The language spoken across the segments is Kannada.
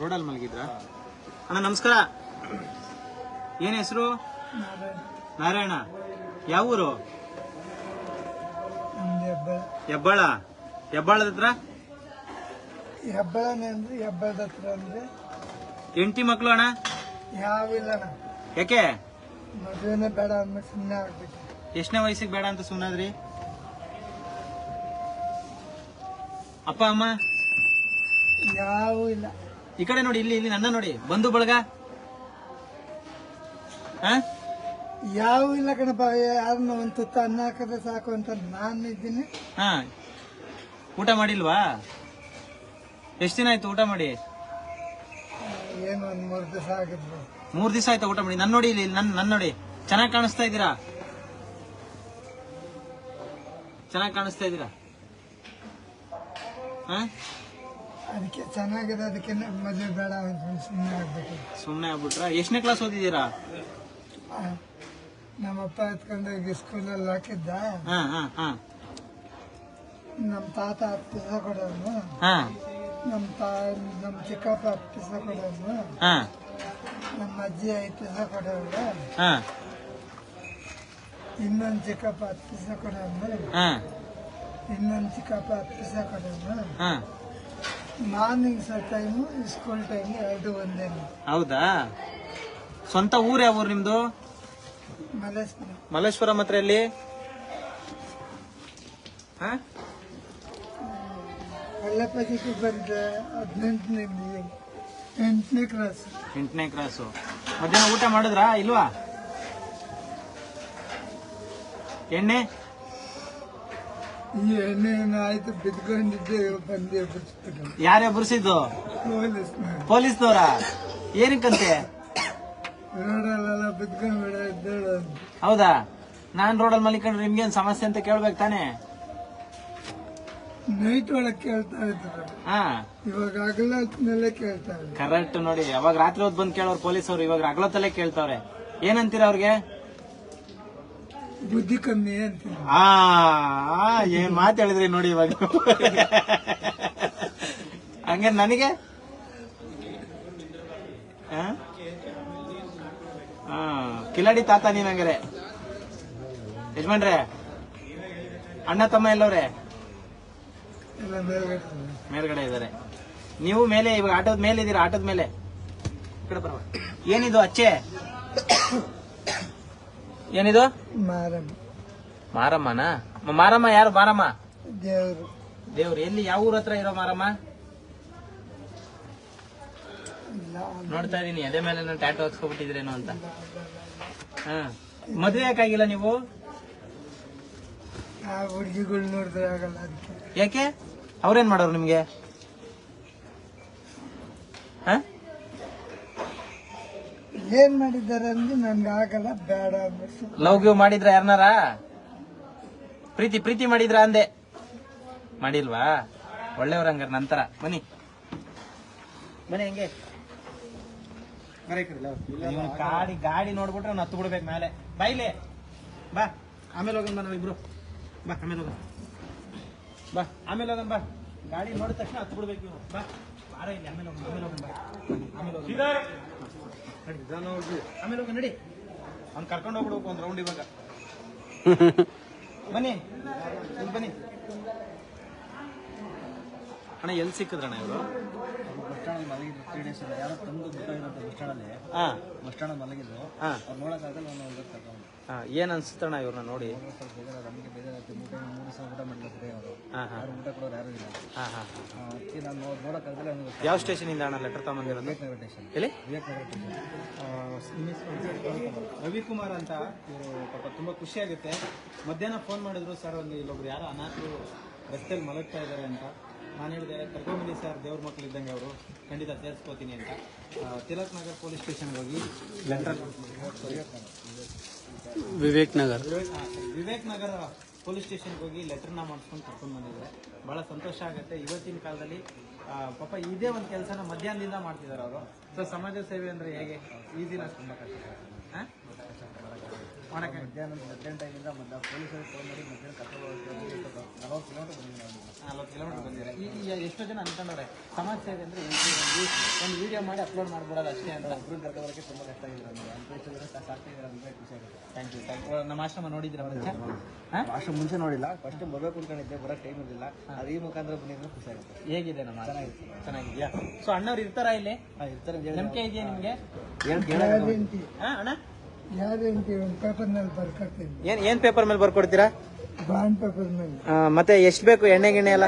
ರೋಡಲ್ಲಿ ಮಲಗಿದ್ರು? ಅಣ್ಣ ನಮಸ್ಕಾರ. ಏನ್ ಹೆಸರು? ನಾರಾಯಣ. ಯಾವ ಊರು? ಹೆಬ್ಬಾಳ. ಹೆಬ್ಬಾಳದ ಹತ್ರ? ಹೆಬ್ಬಾಳ ಅಂದ್ರೆ ಹೆಬ್ಬಳದ ಹತ್ರ ಅಂದ್ರೆ ಎಂಟಿ ಮಕ್ಕಳು ಅಣ್ಣ? ಯಾವಿಲ್ಲ ಯಾಕೆ? ಮದುವೆನೇ ಬೇಡ ಅಂದ್ಬಿಟ್ಟು ಸುಮ್ಮನೆ ಆಗ್ಬಿಟ್ಟು. ಎಷ್ಟನೇ ವಯಸ್ಸಿಗೆ ಬೇಡ ಅಂತ ಸುಮ್ಮನಾದ್ರಿ ಅಪ್ಪ ಅಮ್ಮ? ಯಾವೂ ಇಲ್ಲ. ಈ ಕಡೆ ನೋಡಿ ಇಲ್ಲಿ ಇಲ್ಲಿ ನನ್ನ ನೋಡಿ. ಬಂಧು ಬಳಗ? ಹಾ? ಯಾವೂ ಇಲ್ಲ ಕಣಪ್ಪ. ಯಾರನ್ನ ಒಂದ್ ತುತ್ತ ಅನ್ನ ಹಾಕಿದ್ರೆ ಸಾಕು ಅಂತ ನಾನು ಇದ್ದೀನಿ. ಹಾ. ಊಟ ಮಾಡಿಲ್ವಾ? ಎಷ್ಟು ದಿನ ಆಯ್ತು ಊಟ ಮಾಡಿ? ಏನು ಒಂದ್ ಮೂರು ದಿವಸ ಆಗಿದ್ರು. ಮೂರ್ ದಿವಸ ಆಯ್ತಾ ಊಟ ಮಾಡಿ? ನನ್ ನೋಡಿ ಇಲ್ಲಿ ನನ್ ನನ್ ನೋಡಿ. ಚೆನ್ನಾಗಿ ಕಾಣಿಸ್ತಾ ಇದ್ದೀರಾ? ಚೆನ್ನಾಗಿ ಕಾಣಿಸ್ತಾ ಇದ್ದೀರಾ? ಹಾ? ಅದಕ್ಕೆ ಚೆನ್ನಾಗಿದೆ ಅದಕ್ಕೆ ಮದುವೆ ಬೇಡ ಅಂತ ಸುಮ್ಮನೆ ಆಗ್ಬಿಟ್ಟು. ಸುಮ್ಮನೆ ಆಗ್ಬಿಟ್ರ? ಎಷ್ಟನೇ ಕ್ಲಾಸ್ ಓದಿದ್ದೀರಾ? ನಮ್ಮಪ್ಪ ಎತ್ಕೊಂಡೋಗಿ ಸ್ಕೂಲಲ್ಲಿ ಹಾಕಿದ್ದ. ಹಾ ಹಾ ಹಾ. ನಮ್ಮ ತಾತ ಹತ್ತು ದಿವಸ ಕೊಡೋನು. ಹಾ. ನಮ್ಮ ತಾ ನಮ್ಮ ಚಿಕ್ಕಪ್ಪ ದಿವಸ ಕೊಡೋನು ಹಾ. ನಮ್ಮ ಅಜ್ಜಿ ಐದು ದಿವಸ ಕೊಡೋರು. ಹಾ. ಇನ್ನೊಂದು ಚಿಕ್ಕಪ್ಪ ಹತ್ತು ಕೊಡೋದು ಹಾ. ಇನ್ನೊಂದು ಚಿಕ್ಕಪ್ಪ ಹತ್ತು ಕೊಡೋದು ಹಾ. Morning sir time school time ಎರಡು ಒಂದೇ. ಹೌದಾ? ಸ್ವಂತ ಊರ್ ಯಾವ ಊರು ನಿಮ್ದು? ಮಲ್ಲೇಶ್ವರ. ಮಲ್ಲೇಶ್ವರಂ ಹತ್ರ ಎಲ್ಲಿ? ಹಾ? ಒಳ್ಳೆಪದಿಗೆ ಬಂದೆ ಹದಿನೆಂಟನೇ ಎಂಟನೇ ಕ್ರಾಸ್ ಎಂಟನೇ ಕ್ರಾಸು ಮಧ್ಯಾಹ್ನ ಊಟ ಮಾಡಿದ್ರಾ ಇಲ್ವಾ? ಎಣ್ಣೆ? ಈ ಎಣ್ಣೆ ಆಯ್ತು ಬಿದ್ಕೊಂಡಿದ್ದೆ ಬಂದೆ ಯಾರೇ ಬುರ್ಸಿದ್ದು? ಪೊಲೀಸ್ ಪೊಲೀಸ್ನವ್ರ? ಏನಕ್ಕಂತೆ ರೋಡಲ್ಲೆಲ್ಲ ಬಿದ್ಕೊಂಡ್ಬಿಡ. ಹೌದಾ? ನಾನ್ ರೋಡಲ್ಲಿ ಮಲಿಕೊಂಡ್ರೆ ನಿಮ್ಗೇನ್ ಸಮಸ್ಯೆ ಅಂತ ಕೇಳ್ಬೇಕು ತಾನೆ? ನೈಟ್ ಒಳಗೆ ಕೇಳ್ತಾ ಇದ್ರು ಹಾ. ಇವಾಗ ಹಗಲತ್ನಲ್ಲೇ ಕೇಳ್ತಾ ಇದ್ರು ಕರೆಕ್ಟ್ ನೋಡಿ ಯಾವಾಗ ರಾತ್ರಿ ಹೊತ್ತು ಬಂದು ಕೇಳೋರು ಪೊಲೀಸರು ಇವಾಗ ಅಗ್ಲತ್ತಲ್ಲೇ ಕೇಳ್ತಾವ್ರೆ. ಏನಂತೀರ ಅವ್ರಿಗೆ? ಬುದ್ಧಿ ಕಮ್ಮಿ ಅಂತ ಆ ಏನ್ ಮಾತು ಹೇಳಿದ್ರಿ ನೋಡಿ ಇವಾಗ. ಹಂಗೆ ನನಗೆ? ಹಾ ಕಿಲಾಡಿ ತಾತ ನೀನ್ ಹಂಗಾರೆ. ಯಜಮಾನ್ರೆ ಅಣ್ಣ ತಮ್ಮ ಎಲ್ಲವ್ರೆ? ಎಲ್ಲ ಮೇಲ್ಗಡೆ ಇದ್ದಾರೆ. ನೀವು ಮೇಲೆ, ಇವಾಗ ಆಟೋದ ಮೇಲೆ ಇದೀರಾ ಆಟೋದ ಮೇಲೆ. ಏನಿದು ಅಚ್ಚೆ? ಏನಿದು? ಮಾರಮ್ಮ ಮಾರಮ್ಮನ ಮಾರಮ್ಮ ಯಾರು? ಮಾರಮ್ಮ? ದೇವ್ರು. ದೇವ್ರು ಎಲ್ಲಿ? ಯಾವ ಊರ ಹತ್ರ ಇರೋ ಮಾರಮ್ಮ? ನೋಡ್ತಾ ಇದೀನಿ. ಅದೇ ಮೇಲೆ ನಾನು ಟ್ಯಾಟೋ ಹಾಕ್ಸ್ಕೊಬಿಟ್ಟಿದ್ರೇನು ಅಂತ. ಹ. ಮದ್ವೆ ಯಾಕಾಗಿಲ್ಲ ನೀವು? ಆ ಹುಡುಗಿಗಳು ನೋಡಿದ್ರೆ ಆಗಲ್ಲ ಅದಕ್ಕೆ ಯಾಕೆ? ಅವ್ರೇನ್ ಮಾಡೋರು ನಿಮ್ಗೆ? ಹಾ? ಏನ್ ಮಾಡಿದ್ದಾರೆ ಅಂದ್ರೆ ನನ್ಗೆ ಆಗಲ್ಲ ಬೇಡ ಅಂದ್ಬಿಟ್ಟು. ಲವ್ ಗಿವ್ ಮಾಡಿದ್ರ ಯಾರನಾರ? ಪ್ರೀತಿ ಪ್ರೀತಿ ಮಾಡಿದ್ರ ಅಂದೆ. ಮಾಡಿಲ್ವಾ? ಒಳ್ಳೆಯವ್ರ ಹಂಗಾರ ನಂತರ ಬನ್ನಿ. ಬನ್ನಿ ಹಂಗೆ. ಇವ್ನು ಗಾಡಿ ಗಾಡಿ ನೋಡ್ಬಿಟ್ರೆ ಅವ್ನು ಹತ್ತು ಬಿಡ್ಬೇಕು ಮೇಲೆ ಬೈಲೆ ಬಾ. ಆಮೇಲೆ ಹೋಗೋಣ ಬಾ ನಾವಿಬ್ರು. ಬಾ ಆಮೇಲೆ ಹೋಗೋಣ. ಬಾ ಆಮೇಲೆ ಹೋಗೋಣ ಬಾ. ಗಾಡಿ ನೋಡಿದ ತಕ್ಷಣ ಹತ್ತು ಬಿಡ್ಬೇಕು ಇವ್ರು ಬಾ ಬಾರ ಇಲ್ಲಿ ಆಮೇಲೆ ಹೋಗೋಣ ಆಮೇಲೆ ಹೋಗೋಣ ಬಾ. ಆಮೇಲೆ ಹೋಗೋಣ. ಆಮೇಲೆ ಹೋಗೋಣ ನಡಿ. ಅವ್ನು ಕರ್ಕೊಂಡು ಹೋಗ್ಬಿಡ್ಬೇಕು ಒಂದು ರೌಂಡ್ ಇವಾಗ. ಬನ್ನಿ. ಇಲ್ಲಿ ಬನ್ನಿ. ಅಣ್ಣ ಎಲ್ಲಿ ಸಿಕ್ಕಿದ್ರಣ್ಣ ಇವರು? ಸ್ಟ್ಯಾಂಡ್ ಮಲಗಿದ್ರು. ತ್ರೀ ಡೇಸ್ ಯಾರೋ ತಂದು ಬಿಟ್ಟಿರೋದು ಬಸ್ ಸ್ಟ್ಯಾಂಡಲ್ಲಿ ಹಾಂ. ಬಸ್ ಸ್ಟ್ಯಾಂಡ್ ಮಲಗಿದ್ರು. ಹಾ. ಅವ್ರು ನೋಡೋಕ್ಕಾಗಲ್ಲ ಅವ್ನು ಹೋಗಿ ತಗೊಂಡು ಹಾ ಏನ್ ಅನ್ಸುತ್ತಣ್ಣ ಇವ್ರನ್ನ ನೋಡಿ? ಸ್ವಲ್ಪ ಬೇಜಾರು ನಮಗೆ ಬೇಜಾರಾಗ್ತದೆ ಊಟ ಮೂರು ದಿವಸ ಊಟ ಮಾಡಿಲ್ಲ ಸರಿ ಅವರು. ಹಾಂ ಹಾ. ಯಾರು ಊಟ ಕೊಡೋರು ಯಾರು ಇಲ್ಲ. ಹಾಂ ಹಾ ಆ, ಅದಕ್ಕೆ ನಾನು ನೋಡ್- ನೋಡೋಕ್ಕಾಗಲ್ಲ ಅವ್ನಿಗೆ ಯಾವ ಸ್ಟೇಷನ್ ಇಂದ ಅಣ್ಣ ಲೆಟರ್ ತಗೊಂಬಂದಿರೋದು? ವಿವೇಕ್ ನಗರ ಸ್ಟೇಷನ್ ವಿವೇಕ್ ನಗರ ಸ್ಟೇಷನ್ ರವಿಕುಮಾರ್ ಅಂತ ಇವರು ಪಾಪ ತುಂಬಾ ಖುಷಿ ಆಗುತ್ತೆ. ಮಧ್ಯಾಹ್ನ ಫೋನ್ ಮಾಡಿದ್ರು ಸರ್ ಒಂದು ಇಲ್ಲೊಬ್ರು ಯಾರು ಅನಾಥರು ರಸ್ತೆಯಲ್ಲಿ ಮಲಗ್ತಾ ಇದ್ದಾರೆ ಅಂತ. ನಾನು ಹೇಳಿದೆ ಕರ್ಕೊಂಬಂದಿ ಸರ್ ದೇವ್ರ ಮಕ್ಕಳು ಇದ್ದಂಗೆ ಅವರು. ಖಂಡಿತ ಸೇರಿಸ್ಕೋತೀನಿ ಅಂತ. ತಿಲಕ್ ನಗರ್ ಪೊಲೀಸ್ ಸ್ಟೇಷನ್ಗೆ ಹೋಗಿ ಲೆಟರ್ ವಿವೇಕ್ ನಗರ್. ವಿವೇಕ್ ನಗರ ಪೊಲೀಸ್ ಸ್ಟೇಷನ್ಗೆ ಹೋಗಿ ಲೆಟರ್ನ ಮಾಡಿಸ್ಕೊಂಡು ಕರ್ಕೊಂಡು ಬಂದಿದ್ದಾರೆ. ಭಾಳ ಸಂತೋಷ ಆಗುತ್ತೆ. ಇವತ್ತಿನ ಕಾಲದಲ್ಲಿ ಪಾಪ ಇದೇ ಒಂದು ಕೆಲಸನ ಮಧ್ಯಾಹ್ನದಿಂದ ಮಾಡ್ತಿದ್ದಾರೆ ಅವರು. ಸೊ ಸಮಾಜ ಸೇವೆ ಅಂದರೆ ಹೇಗೆ? ಈಸಿನ ತುಂಬ ಕಷ್ಟ. ಹಾಂ ಮಾಡಕ್ಕೆ ಮಧ್ಯಾಹ್ನ ಮಧ್ಯಾಹ್ನ ಟೈಮಿಂದ ಬಂದ ಪೊಲೀಸರಿಗೆ ಫೋನ್ ಮಾಡಿ ಮಧ್ಯಾಹ್ನ ಕರ್ಕೊಂಡು ನಲವತ್ತು ಕಿಲೋಮೀಟರ್ ನಲ್ವತ್ತು ಕಿಲೋಮೀಟರ್ ಬಂದಿರ ಈ ಈ ಎಷ್ಟೋ ಜನ ಅನ್ಕೊಂಡವ್ರೆ ಸಮಸ್ಯೆ ಇದೆ ಅಂದ್ರೆ ಒಂದು ವಿಡಿಯೋ ಮಾಡಿ ಅಪ್ಲೋಡ್ ಮಾಡ್ಬಿಡೋದು ಅಷ್ಟೇ ಅಂತ ಒಬ್ರು ಕರ್ಕೋದಕ್ಕೆ ತುಂಬ ಕಷ್ಟ ಆಗಿದೆ ನನಗೆ ಅನ್ಪೇಷನ್ ಸಾಕ್ತಿದ್ದಾರೆ ಅಂದರೆ ಖುಷಿ ಆಗುತ್ತೆ. ಥ್ಯಾಂಕ್ ಯು ಥ್ಯಾಂಕ್ ಯು ನಮ್ಮ ಆಶ್ರಮ ನೋಡಿದ್ರೆ ಮುಂಚೆ ಹಾಂ? ಮುಂಚೆ ನೋಡಿಲ್ಲ ಫಸ್ಟ್ ಬರಬೇಕು ಅನ್ಕೊಂಡಿದ್ದೆ ಬರೋ ಟೈಮ್ ಇರಲಿಲ್ಲ. ಅದು ಈ ಮುಖಾಂತರ ಬಂದಿದ್ರೆ ಖುಷಿ ಆಗುತ್ತೆ. ಹೇಗಿದೆ ನಮ್ಮ ಆಶ್ರಮ? ಚೆನ್ನಾಗಿದ್ಯಾ? ಸೊ ಅಣ್ಣವ್ರು ಇರ್ತಾರಾ ಇಲ್ಲಿ? ಇರ್ತಾರೆ ನಂಬಿಕೆ ಇದೆಯಾ ನಿಮಗೆ? ಅಣ್ಣ? ಗ್ಯಾರಂಟಿ ಒಂದು ಪೇಪರ್ನಲ್ಲಿ ಬರ್ಕೊಡ್ತೀನಿ. ಏನ್ ಏನ್ ಪೇಪರ್ ಮೇಲೆ ಬರ್ಕೊಡ್ತೀರಾ? ಬಾಂಡ್ ಪೇಪರ್ ಮೇಲೆ. ಮತ್ತೆ ಎಷ್ಟು ಬೇಕು ಎಣ್ಣೆ ಗಿಣ್ಣೆ ಎಲ್ಲ?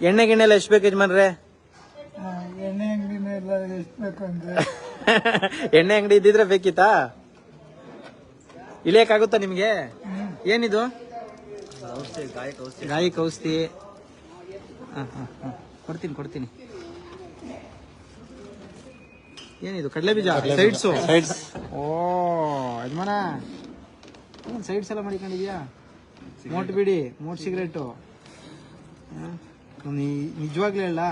ಎಣ್ಣೆ ಗಿಣ್ಣೆ ಎಲ್ಲ ಎಷ್ಟು ಬೇಕು ಯಜಮಾನ್ರೆ? ಆ, ಎಣ್ಣೆ ಅಂಗಡಿನೆಲ್ಲ ಎಷ್ಟು ಬೇಕು ಅಂದ್ರೆ? ಎಣ್ಣೆ ಅಂಗಡಿ ಇದ್ದಿದ್ರೆ ಬೇಕಿತ್ತಾ? ಇಳಿಯಕ್ಕಾಗುತ್ತಾ ನಿಮ್ಗೆ? ಏನಿದು? ಔಷಧಿ ಗಾಯಕ ಔಷಧಿ. ಗಾಯಿ ಕೌಸ್ತಿ ಹ, ಹ, ಹ. ಕೊಡ್ತೀನಿ ಕೊಡ್ತೀನಿ. ಏನಿದು? ಕಡಲೆ ಬೀಜ? ಸೈಡ್ಸ್ ಸೈಡ್ಸ್ ಓ ಯಜಮಾನ. ಏನ್ ಸೈಡ್ಸ್ ಎಲ್ಲ ಮಾಡಿಕೊಂಡಿದ್ಯಾ? ಮೋಟ್ ಬಿಡಿ ಮೋಟ್ ಸಿಗರೇಟು ನಿಜವಾಗ್ಲೇ ಅಲ್ಲ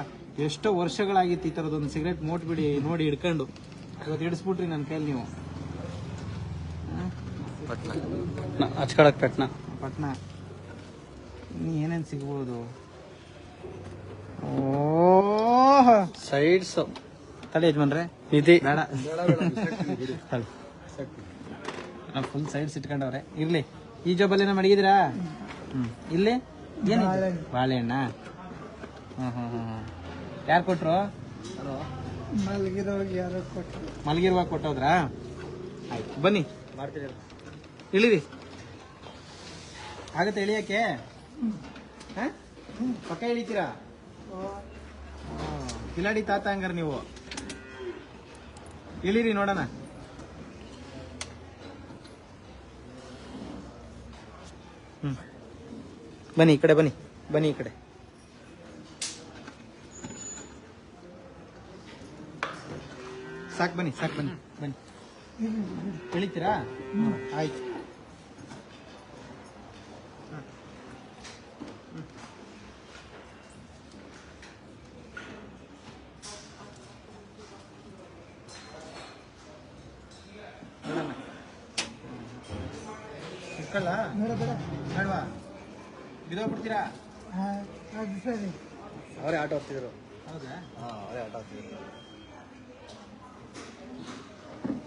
ಎಷ್ಟೋ ವರ್ಷಗಳಾಗಿತ್ತು ಈ ಥರದೊಂದು ಸಿಗರೇಟ್ ಮೋಟ್ ಬಿಡಿ ನೋಡಿ ಹಿಡ್ಕೊಂಡು. ಇವತ್ತು ಹಿಡಿಸ್ಬಿಟ್ರಿ ನನ್ನ ಕೈಲಿ ನೀವು. ಹಚ್ಕೊಳಕ್ ಪೆಟ್ನ. ಪಟ್ನ. ನೀ ಏನೇನು ಸಿಗ್ಬೋದು? ಓ ಸೈಡ್ಸ್ ತಲೆ ಯಜಮಾನ್ರೆ? ನಿಧಿ. ಬೇಡ. ಫುಲ್ ಸೈಡ್ಸ್ ಇಟ್ಕೊಂಡವ್ರೆ. ಇರ್ಲಿ. ಈ ಜಾಬಲ್ಲಿ ಮಡಗಿದ್ರಾ ಹ್ಮ್. ಇಲ್ಲಿ ಏನು ಬಾಳೆಹಣ್ಣು. ಹ್ಮ್ ಹ್ಮ್ ಹ್ಮ್ ಯಾರು ಕೊಟ್ರು? ಮಲಗಿರೋಗಿ ಯಾರೋ ಕೊಟ್ಟರು ಮಲಗಿರುವಾಗ ಕೊಟ್ಟೋದ್ರಾ? ಆಯ್ತು ಬನ್ನಿ. ಇಳಿದಿ ಇಳಿರಿ. ಆಗತ್ತೆ ಇಳಿಯಕ್ಕೆ? ಹಾ? ಪಕ್ಕ ಇಳಿತೀರಾ. ಕಿಲಾಡಿ ತಾತ ಹಂಗಾರ ನೀವು. ಇಳಿರಿ ನೋಡೋಣ. ಹ್ಮ್. ಬನ್ನಿ ಈ ಕಡೆ ಬನ್ನಿ ಬನ್ನಿ ಈ ಕಡೆ. ಸಾಕ್ ಬನ್ನಿ ಸಾಕ್ ಬನ್ನಿ ಬನ್ನಿ. ಇಳಿತೀರಾ? ಆಯ್ತು. ಇಟ್ಕೊಳ್ಳ ಬೇಡ ಬೇಡ ಬೇಡವಾ ಬಿದೋಗ್ಬಿಡ್ತೀರಾ ಸರಿ. ಅವರೇ ಆಟ ಹೋಗ್ತಿದ್ರು ಹೌದಾ? ಹಾಂ ಅವರೇ ಆಟ ಹೋಗ್ತಿದ್ರು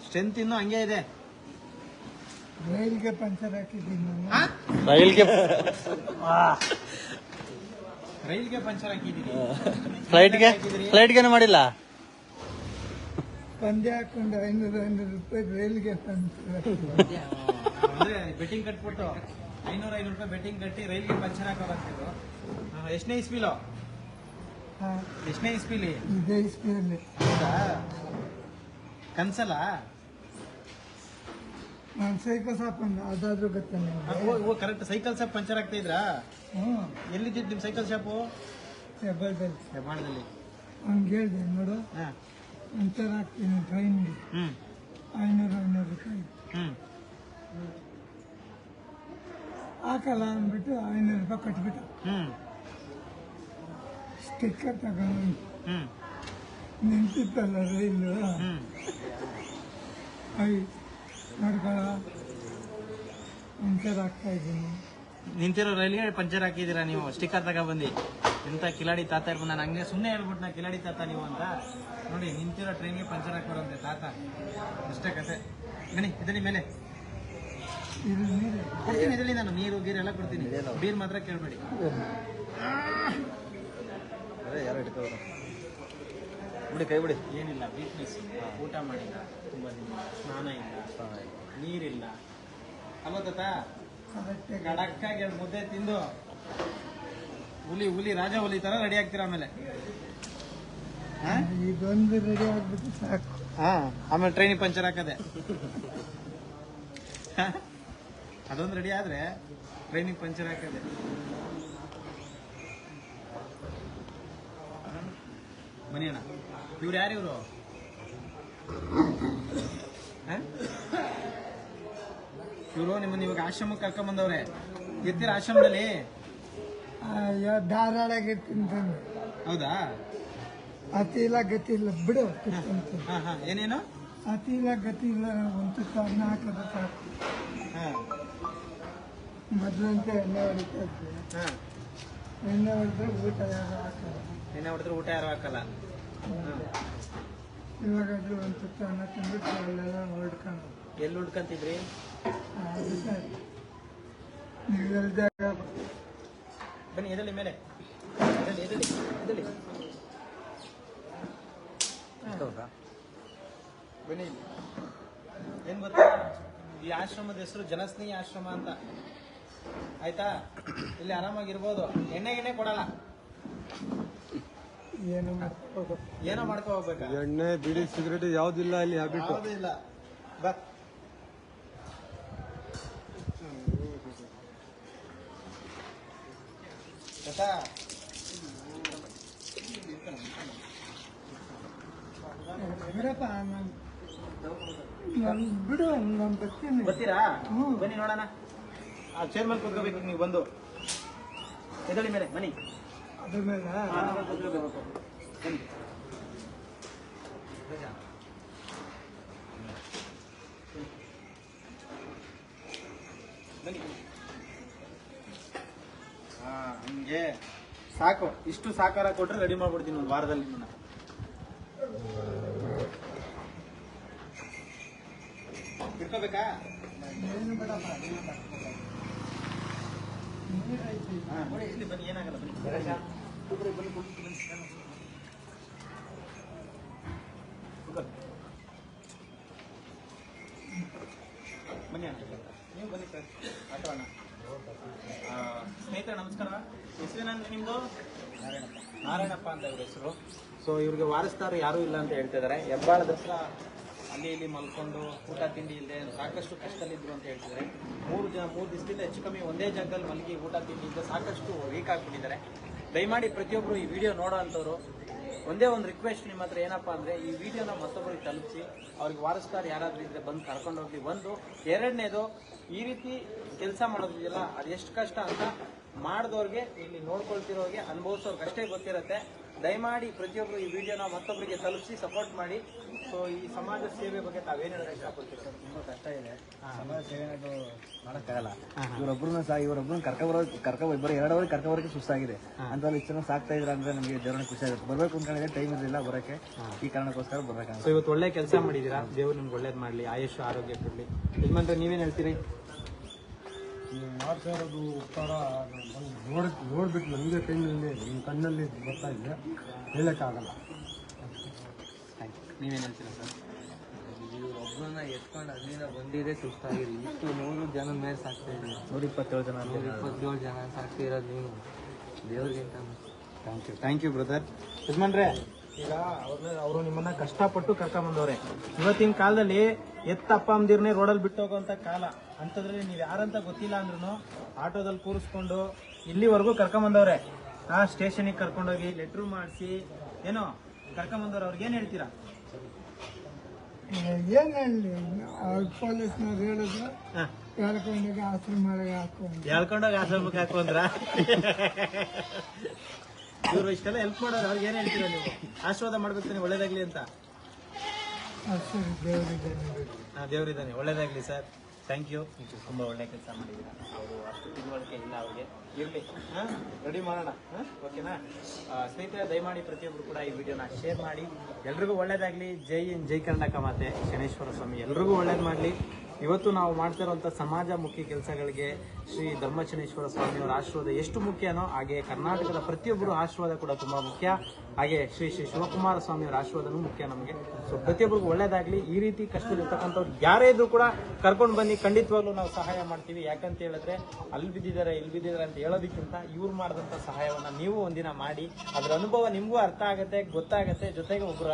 ಸ್ಟ್ರೆಂತ್ ಇನ್ನೂ ಹಂಗೆ ಇದೆ. ರೈಲ್ಗೆ ಪಂಚರ್ ಹಾಕಿದ್ದೀನಿ? ರೈಲ್ಗೆ ರೈಲ್ಗೆ ಪಂಚರ್ ಹಾಕಿದ್ದೀನಿ ಫ್ಲೈಟ್ಗೆ? ಫ್ಲೈಟ್ಗೇನು ಮಾಡಿಲ್ಲ? ಪಂದ್ಯ ಹಾಕೊಂಡು ಐನೂರು ಐನೂರು ರೂಪಾಯಿ ರೈಲ್ಗೆ ಪಂಚರ್. ಹಾಕಿದ್ದೀನಿ. ಅಂದ್ರೆ ಬೆಟ್ಟಿಂಗ್ ಕಟ್ಬಿಟ್ಟು ಐನೂರ ಐನೂರು ರೂಪಾಯಿ ಬೆಟ್ಟಿಂಗ್ ಕಟ್ಟಿ ರೈಲ್ಗೆ ಪಂಚರ್ ಹಾಕೋರಂತಿದ್ರು ಎಷ್ಟನೇ ಇಸ್ಪಿಲೋ ಎಷ್ಟನೇ ಇಸ್ಪಿಲಿ ಇದೇ ಇಸ್ಪಿಯಲ್ಲಿ ಹೌದಾ? ಕನ್ಸಲ್ಲ? ನಾನು ಸೈಕಲ್ ಸಾಕೊಂಡು ಅದಾದ್ರೂ ಗೊತ್ತ ಓ ಕರೆಕ್ಟ್ ಸೈಕಲ್ ಶಾಪ್ ಪಂಚರ್ ಆಗ್ತಾ ಇದ್ರಾ? ಹ್ಞೂ. ಎಲ್ಲಿದ್ದಿದ್ದು ನಿಮ್ಮ ಸೈಕಲ್ ಶಾಪು ಹೆಬ್ಬಳದಲ್ಲಿ ಹೆಬ್ಬಾಳದಲ್ಲಿ. ಹಂಗೆ ಹೇಳಿದೆ ನೋಡು. ಹಾ. ಪಂಚರ್ ಹಾಕ್ತೀನಿ ಟ್ರೈನ್ ಹ್ಞೂ ಐನೂರು ಐನೂರು ರೂಪಾಯಿ. ಹ್ಮ್. ಹಾಕಲ್ಲ ಅಂದ್ಬಿಟ್ಟು ಐನೂರು ರೂಪಾಯಿ ಕಟ್ಬಿಟ್ಟು. ಸ್ಟಿಕ್ಕರ್ ತಗೊಂಡು. ನಿಂತಿತ್ತಲ್ಲ ರೈಲು. ಐ ನೋಡ್ಕೊಳ ಪಂಚರ್ ಹಾಕ್ತಾ ಇದ್ದೀನಿ. ನಿಂತಿರೋ ರೈಲ್ಗೆ ಪಂಚರ್ ಹಾಕಿದ್ದೀರಾ ನೀವು? ಸ್ಟಿಕ್ಕರ್ ತಗೊಬಂದು. ಎಂತ ಕಿಲಾಡಿ ತಾತ ಇರ್ಬೋದು. ನಾನು ಹಂಗೆ ಸುಮ್ಮನೆ ಹೇಳ್ಬಿಟ್ಟು ನಾ ಕಿಲಾಡಿ ತಾತ ನೀವು ಅಂತ. ನೋಡಿ ನಿಂತಿರೋ ಟ್ರೈನ್ಗೆ ಪಂಚರ್ ಹಾಕೋರಂತೆ ತಾತ. ಅಷ್ಟೇ ಕತೆ. ಬನ್ನಿ ಇದನ್ನಿ ಮೇಲೆ. ಕೊಡ್ತೀನಿ ಇದರಲ್ಲಿ ನಾನು ನೀರು ಗೀರು ಎಲ್ಲ ಕೊಡ್ತೀನಿ. ಬೀರ್ ಮಾತ್ರ ಕೇಳಬೇಡಿ. ಅದೇ ಯಾರು ಬಿಡಿ ಕೈ ಬಿಡಿ. ಏನಿಲ್ಲ ವೀಕ್ನೆಸ್ ಊಟ ಮಾಡಿಲ್ಲ ತುಂಬ ದಿನ. ಸ್ನಾನ ಇಲ್ಲ ನೀರಿಲ್ಲ. ಅಲ್ವ ತಾತ. ಗಡಕ್ಕಾಗಿ ಎರಡು ಮುದ್ದೆ ತಿಂದು. ಹುಲಿ ಹುಲಿ ರಾಜ ಹುಲಿ ತರ ರೆಡಿ ಆಗ್ತೀರಾ ಆಮೇಲೆ? ಹಾ? ಇದೊಂದು ರೆಡಿ ಆಗ್ಬಿಟ್ಟು ಸಾಕು. ಹಾ ಆಮೇಲೆ ಟ್ರೈನಿಗೆ ಪಂಚರ್ ಹಾಕದೆ. ಅದೊಂದು ರೆಡಿ ಆದರೆ ಟ್ರೈನಿಗೆ ಪಂಚರ್ ಹಾಕಿದೆ. ಬನ್ನಿ ಅಣ್ಣ. ಇವ್ರು ಯಾರು ಇವರು? ಇವರು ನಿಮ್ಮನ್ನ ಇವಾಗ ಆಶ್ರಮಕ್ಕೆ ಕರ್ಕೊಂಬಂದವ್ರೆ ಎತ್ತಿರ ಆಶ್ರಮದಲ್ಲಿ? ತಿಂತಾನೆ ಹೌದಾ? ಅತಿ ಇಲ್ಲ ಗತಿ ಇಲ್ಲ. ಬಿಡು ಕುತ್ಕೊಂತೀನಿ. ಹಾ ಹಾ ಏನೇನು? ಅತಿ ಇಲ್ಲ ಗತಿ ಇಲ್ಲ ಒಂದು ಹಾಕಿದ್ರೆ ಸಾಕು. ಹಾ. ಮೊದಲಂತೆ ಎಣ್ಣೆ ಹೊಡಿತಾ ಇದ್ವಿ ಎಣ್ಣೆ ಹೊಡೆದ್ರೆ ಊಟ ಯಾರು ಹಾಕಲ್ಲ. ಎಣ್ಣೆ ಹೊಡೆದ್ರೆ ಊಟ ಯಾರು ಹಾಕಲ್ಲ? ಇವಾಗಾದ್ರೂ ಒಂದು ತುತ್ತ ಅನ್ನ ತಿಂದ್ಬಿಟ್ಟು ಅಲ್ಲೆಲ್ಲ ಹೊಡ್ಕೊಂಡು ಎಲ್ಲಿ ಹುಡ್ಕಂತಿದ್ರಿ ಅದು ಜಾಗ ಬನ್ನಿ ಎದಲಿ ಮೇಲೆ. ಬನ್ನಿ ಏನು ಏನ್ ಗೊತ್ತಾ? ಈ ಆಶ್ರಮದ ಹೆಸರು ಜನಸ್ನೇಹಿ ಆಶ್ರಮ ಅಂತ. ಆಯ್ತಾ? ಇಲ್ಲಿ ಆರಾಮಾಗಿರ್ಬೋದು. ಎಣ್ಣೆ ಗಿಣ್ಣೆ ಕೊಡಲ್ಲ. ಏನು ಮಾಡ್ಕೋಬೇಕು ಏನೋ ಮಾಡ್ಕೊ ಹೋಗ್ಬೇಕು? ಎಣ್ಣೆ ಬಿಡಿ ಸಿಗರೇಟ್ ಯಾವ್ದಿಲ್ಲ ಇಲ್ಲಿ ಹ್ಯಾಬಿಟ್ ಯಾವುದೂ ಇಲ್ಲ. ಬಾ. ಗೊತ್ತಾ? ಬಿಡಪ್ಪ ನಾನು ನಾನು ಬಿಡು ಬರ್ತೀನಿ ಬರ್ತೀರಾ? ಹ್ಞೂ. ಬನ್ನಿ ನೋಡೋಣ. ಆ ಚೇರ್ ಮೇಲೆ ಕೂತ್ಕೋಬೇಕು ನೀವು ಬಂದು. ಎದಳಿ ಮೇಲೆ ಮನಿ ಅದ್ರ ಮೇಲೆ? ಕೂತ್ಕೋಬೇಕು. ಬನ್ನಿ. ಬನ್ನಿ. ಹಾ ಹಂಗೆ. ಸಾಕು. ಇಷ್ಟು ಸಾಕಾರ ಕೊಟ್ರೆ ರೆಡಿ ಮಾಡ್ಬಿಡ್ತೀನಿ ಒಂದು ವಾರದಲ್ಲಿ ನಿಮ್ಮನ್ನ. ಇಟ್ಕೋಬೇಕಾ ಏನು ಬಿಡಪ್ಪ ನೀರೈತಿ ಹಾ, ನೋಡಿ ಇಲ್ಲಿ ಬನ್ನಿ ಏನಾಗಲ್ಲ ಬನ್ನಿ ಕೂತ್ಕೊಳ್ಳಿ, ಬನ್ನಿ, ಕೂತ್ಕೊಳ್ಳಿ, ಬನ್ನಿ. ಕೂತ್ಕೊಳ್ಳಿ. ಬನ್ನಿ ಅಣ್ಣ ನೀವು ಬನ್ನಿ ಸ್ನೇಹಿತರೆ, ನಮಸ್ಕಾರ. ಹೆಸರೇನಂದ್ರೆ ನಿಮ್ದು? ನಾರಾಯಣಪ್ಪ. ನಾರಾಯಣಪ್ಪ ಅಂತ ಇವ್ರ ಹೆಸರು. ಸೊ ಇವ್ರಿಗೆ ವಾರಿಸ್ತಾರ ಯಾರು ಇಲ್ಲ ಅಂತ ಹೇಳ್ತಾ ಇದ್ದಾರೆ ದಸರಾ ಅಲ್ಲಿ ಇಲ್ಲಿ ಮಲ್ಕೊಂಡು ಊಟ ತಿಂಡಿ ಇಲ್ಲದೆ ಸಾಕಷ್ಟು ಕಷ್ಟದಲ್ಲಿದ್ದರು ಅಂತ ಹೇಳ್ತಿದ್ದಾರೆ. ಮೂರು ಜನ, ಮೂರು ದಿವಸದಿಂದ ಹೆಚ್ಚು ಕಮ್ಮಿ ಒಂದೇ ಜಾಗದಲ್ಲಿ ಮಲಗಿ ಊಟ ತಿಂಡಿ ಇಲ್ಲದೆ ಸಾಕಷ್ಟು ವೀಕ್ ಆಗಿಬಿಟ್ಟಿದ್ದಾರೆ. ದಯಮಾಡಿ ಪ್ರತಿಯೊಬ್ಬರು ಈ ವಿಡಿಯೋ ನೋಡೋ ಅಂಥವ್ರು, ಒಂದೇ ಒಂದು ರಿಕ್ವೆಸ್ಟ್ ನಿಮ್ಮ ಹತ್ರ ಏನಪ್ಪ ಅಂದರೆ, ಈ ವಿಡಿಯೋನ ಮತ್ತೊಬ್ಬರಿಗೆ ತಲುಪಿಸಿ, ಅವ್ರಿಗೆ ವಾರಸ್ಕಾರ ಯಾರಾದರೂ ಇದ್ರೆ ಬಂದು ಕರ್ಕೊಂಡು ಹೋಗ್ಲಿ. ಒಂದು, ಎರಡನೇದು, ಈ ರೀತಿ ಕೆಲಸ ಮಾಡೋದಿದೆಯಲ್ಲ ಅದು ಎಷ್ಟು ಕಷ್ಟ ಅಂತ ಮಾಡಿದವ್ರಿಗೆ, ಇಲ್ಲಿ ನೋಡ್ಕೊಳ್ತಿರೋರಿಗೆ ಅನುಭವಿಸೋರ್ಗೆ ಅಷ್ಟೇ ಗೊತ್ತಿರುತ್ತೆ. ದಯಮಾಡಿ ಪ್ರತಿಯೊಬ್ಬರು ಈ ವಿಡಿಯೋನ ಮತ್ತೊಬ್ಬರಿಗೆ ತಲುಪಿಸಿ ಸಪೋರ್ಟ್ ಮಾಡಿ. ಸೊ ಈ ಸಮಾಜ ಸೇವೆ ಬಗ್ಗೆ ತಾವೇನು ಹೇಳಕ್ಕೆ ಇಷ್ಟಪಡ್ತೀರಿ ತುಂಬಾ ಕಷ್ಟ ಇದೆ. ಸಮಾಜ ಸೇವೆ ಅನ್ನೋದು ಮಾಡಕ್ಕಾಗಲ್ಲ. ಇವರೊಬ್ಬರನ್ನ ಸಹ ಇವರೊಬ್ಬರನ್ನ ಕರ್ಕ ಬರೋ ಕರ್ಕ ಇಬ್ಬರು ಎರಡು ಅವರಿಗೆ ಕರ್ಕ ಬರೋಕೆ ಸುಸ್ತಾಗಿದೆ. ಅಂತ ಇಷ್ಟು ಜನ ಸಾಕ್ತಾ ಇದ್ರ ಅಂದ್ರೆ ನಮಗೆ ದೇವರನ್ನ ಖುಷಿ ಆಗುತ್ತೆ. ಬರ್ಬೇಕು ಹೇಳಿದ್ರೆ ಟೈಮ್ ಇರಲಿಲ್ಲ ಬರೋಕೆ. ಈ ಕಾರಣಕ್ಕೋಸ್ಕರ ಬರ್ಬೇಕಾಗುತ್ತೆ ಸೊ ಇವತ್ತು ಒಳ್ಳೆ ಕೆಲಸ ಮಾಡಿದ್ದೀರಾ ದೇವ್ರು ನಿಮ್ಗೆ ಒಳ್ಳೇದು ಮಾಡಲಿ ಆಯುಷ್ ಆರೋಗ್ಯ ಕೊಡಲಿ. ಯಜಮಾನ್ರೆ ನೀವೇನು ಹೇಳ್ತೀರಿ? ನೀವು ಮಾಡ್ತಾ ಇರೋದು ಉತ್ತರ ನೋಡ್ ನೋಡ್ಬಿಟ್ಟು ನಮಗೆ ಕೈನಲ್ಲಿ ನಿಮ್ಮ ಕಣ್ಣಲ್ಲಿ ಬರ್ತಾ ಇದೆ. ಹೇಳಕ್ಕಾಗಲ್ಲ. ನೀವೇನು ಹೇಳ್ತೀರಾ ಸರ್? ಒಬ್ಬರನ್ನ ಎತ್ಕೊಂಡು ಅಲ್ಲಿಂದ ಬಂದಿದೆ ಸುಸ್ತಾಗಿದೆ. ಇಷ್ಟು ನೂರು ಜನ ಮೇಲೆ ಸಾಕ್ತಾ ಇದ್ದೀವಿ ನೂರ ಇಪ್ಪತ್ತೇಳು ಜನ ನೂರ ಇಪ್ಪತ್ತೇಳು ಜನ ಸಾಕ್ತಿರೋದು ನೀವು. ದೇವ್ರಿಗಿಂತ thank you thank you brother ಯಜಮಾನ್ರೆ ಈಗ ಅವ್ರನ್ನ ಅವರು ನಿಮ್ಮನ್ನ ಕಷ್ಟಪಟ್ಟು ಕರ್ಕೊಂಬಂದವ್ರೆ. ಇವತ್ತಿನ ಕಾಲದಲ್ಲಿ ಎತ್ತ ಅಪ್ಪ ಅಮ್ಮದಿರ್ನೇ ರೋಡಲ್ಲಿ ಬಿಟ್ಟು ಹೋಗುವಂತ ಕಾಲ. ಅಂಥದ್ರಲ್ಲಿ ನೀವು ಯಾರಂತ ಗೊತ್ತಿಲ್ಲ ಅಂದ್ರೂ ಆಟೋದಲ್ಲಿ ಕೂರಿಸ್ಕೊಂಡು ಇಲ್ಲಿವರೆಗೂ ಕರ್ಕೊಂಬಂದವ್ರೆ. ಆ ಸ್ಟೇಷನಿಗೆ ಕರ್ಕೊಂಡೋಗಿ ಲೆಟ್ರು ಮಾಡಿಸಿ ಏನೋ ಕರ್ಕೊಂಬಂದವ್ರು ಅವ್ರಿಗೆ ಏನು ಹೇಳ್ತೀರಾ? ಏನು ಹೇಳಿ ಅವ್ರ ಪೊಲೀಸ್ನವ್ರು ಹೇಳಿದ್ರು ಹೇಳ್ಕೊಂಡಾಗ ಆಶ್ರಮಗಳಿಗೆ ಹಾಕೊಂಡು ಹೇಳ್ಕೊಂಡಾಗ ಆಶ್ರಮಕ್ಕೆ ಹಾಕೊಂಡ್ರ? ಇವ್ರು ಇಷ್ಟೆಲ್ಲ ಹೆಲ್ಪ್ ಮಾಡೋರು ಅವ್ರಿಗೆ ಏನು ಹೇಳ್ತೀರಾ ನೀವು? ಆಶೀರ್ವಾದ ಮಾಡ್ಬೇಕು ಒಳ್ಳೇದಾಗ್ಲಿ ಅಂತ. ದೇವ್ರಿದ್ದಾನೆ. ದೇವರಿದ್ದಾನೆ ಒಳ್ಳೇದಾಗ್ಲಿ ಸರ್. ಥ್ಯಾಂಕ್ ಯು ತುಂಬ ಒಳ್ಳೆ ಕೆಲಸ ಮಾಡಿದ್ದೀರಾ? ಅವರು ಅಷ್ಟು ತಿಳುವಳಿಕೆ ಇಲ್ಲ ಅವ್ರಿಗೆ. ಇರಲಿ. ಹಾಂ ರೆಡಿ ಮಾಡೋಣ. ಹಾಂ ಓಕೆನಾ ಸ್ನೇಹಿತರೆ, ದಯಮಾಡಿ ಪ್ರತಿಯೊಬ್ಬರು ಕೂಡ ಈ ವಿಡಿಯೋನ ಶೇರ್ ಮಾಡಿ. ಎಲ್ರಿಗೂ ಒಳ್ಳೇದಾಗಲಿ. ಜೈ ಇನ್ ಜೈ ಕರ್ನಾಟಕ ಮಾತೆ. ಶನೇಶ್ವರ ಸ್ವಾಮಿ, ಎಲ್ರಿಗೂ ಒಳ್ಳೇದು ಮಾಡಲಿ. ಇವತ್ತು ನಾವು ಮಾಡ್ತಾ ಸಮಾಜ ಸಮಾಜಮುಖಿ ಕೆಲಸಗಳಿಗೆ ಶ್ರೀ ಧರ್ಮಚನೇಶ್ವರ ಸ್ವಾಮಿಯವರ ಆಶೀರ್ವಾದ ಎಷ್ಟು ಮುಖ್ಯನೋ ಹಾಗೆ ಕರ್ನಾಟಕದ ಪ್ರತಿಯೊಬ್ಬರು ಆಶೀರ್ವಾದ ಕೂಡ ತುಂಬ ಮುಖ್ಯ. ಹಾಗೆ ಶ್ರೀ ಶ್ರೀ ಶಿವಕುಮಾರ ಸ್ವಾಮಿಯವರ ಆಶೀರ್ವಾದನೂ ಮುಖ್ಯ ನಮಗೆ. ಸೊ ಪ್ರತಿಯೊಬ್ಬರಿಗೂ ಒಳ್ಳೇದಾಗಲಿ. ಈ ರೀತಿ ಕಷ್ಟದಲ್ಲಿರ್ತಕ್ಕಂಥವ್ರು ಯಾರೇ ಇದ್ರು ಕೂಡ ಕರ್ಕೊಂಡು ಬನ್ನಿ. ಖಂಡಿತವಾಗ್ಲೂ ನಾವು ಸಹಾಯ ಮಾಡ್ತೀವಿ. ಯಾಕಂತ ಹೇಳಿದ್ರೆ ಅಲ್ಲಿ ಬಿದ್ದಿದ್ದಾರೆ, ಇಲ್ಲಿ ಬಿದ್ದಿದ್ದಾರೆ ಅಂತ ಹೇಳೋದಕ್ಕಿಂತ ಇವ್ರು ಮಾಡಿದಂಥ ಸಹಾಯವನ್ನು ನೀವು ಒಂದಿನ ಮಾಡಿ. ಅದರ ಅನುಭವ ನಿಮಗೂ ಅರ್ಥ ಆಗುತ್ತೆ, ಗೊತ್ತಾಗುತ್ತೆ. ಜೊತೆಗೆ ಒಬ್ಬರ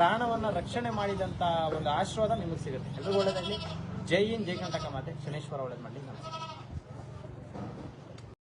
ಪ್ರಾಣವನ್ನು ರಕ್ಷಣೆ ಮಾಡಿದಂಥ ಒಂದು ಆಶೀರ್ವಾದ ನಿಮಗೆ ಸಿಗುತ್ತೆ. ಎಲ್ಲರೂ ಒಳ್ಳೇದಾಗಲಿ. ಜೈ ಇನ್ ಜೈ ಕರ್ನಾಟಕ ಮಾತೆ. ಶನೇಶ್ವರ ಒಳ್ಳೇದು ಮಾಡಲಿ. ನಮಸ್ಕಾರ